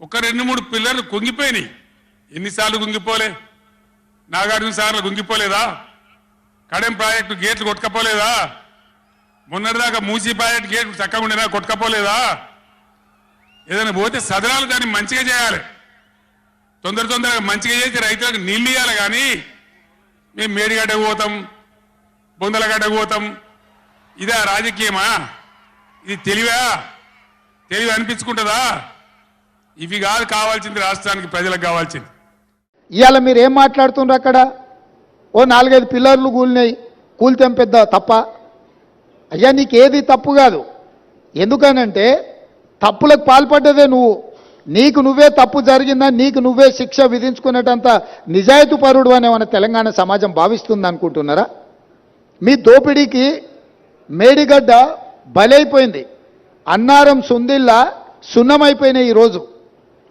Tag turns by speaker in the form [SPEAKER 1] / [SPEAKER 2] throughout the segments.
[SPEAKER 1] ఒక రెండు మూడు పిల్లర్లు కుంగిపోయినాయి. ఎన్నిసార్లు కుంగిపోలే? నాగార్జున సార్లు కుంగిపోలేదా? కడెం ప్రాజెక్టు గేట్లు కొట్టుకపోలేదా? మొన్నటిదాకా మూసీ ప్రాజెక్టు గేట్లు చక్కగా ఉండేదా కొట్టుకపోలేదా? ఏదైనా పోతే సదరాలు దాన్ని మంచిగా చేయాలి. తొందర తొందరగా మంచిగా చేసి రైతులకు నీళ్ళు ఇవ్వాలి కానీ మేము మేడిగడ్డకు పోతాం బొందలగడ్డకు పోతాం. ఇదా రాజకీయమా? ఇది తెలివా? తెలివి అనిపించుకుంటుందా? ఇవి కాదు కావాల్సింది రాష్ట్రానికి ప్రజలకు కావాల్సింది.
[SPEAKER 2] ఇవాళ మీరు ఏం మాట్లాడుతుండ్రు అక్కడ? ఓ నాలుగైదు పిల్లర్లు కూలినాయి కూలితే పెద్ద తప్ప? అయ్యా నీకు ఏది తప్పు కాదు. ఎందుకనంటే తప్పులకు పాల్పడ్డదే నువ్వు. నీకు నువ్వే తప్పు జరిగిందని నీకు నువ్వే శిక్ష విధించుకునేటంత నిజాయితీ పరుడు అనే మన తెలంగాణ సమాజం భావిస్తుంది అనుకుంటున్నారా? మీ దోపిడీకి మేడిగడ్డ బలైపోయింది. అన్నారం సుందిల్లా సున్నమైపోయినాయి ఈరోజు.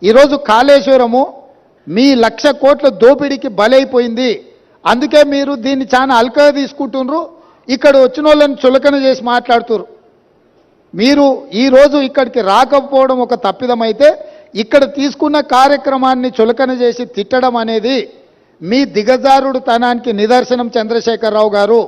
[SPEAKER 2] ఈరోజు కాళేశ్వరము మీ లక్ష కోట్ల దోపిడీకి బలైపోయింది. అందుకే మీరు దీన్ని చాలా అల్కగా తీసుకుంటున్నారు ఇక్కడ వచ్చిన వాళ్ళని చులకన చేసి మాట్లాడుతున్నారు మీరు ఈరోజు ఇక్కడికి రాకపోవడం ఒక తప్పిదమైతే ఇక్కడ తీసుకున్న కార్యక్రమాన్ని చులకన చేసి తిట్టడం అనేది మీ దిగజారుడు తనానికి నిదర్శనం చంద్రశేఖరరావు గారు.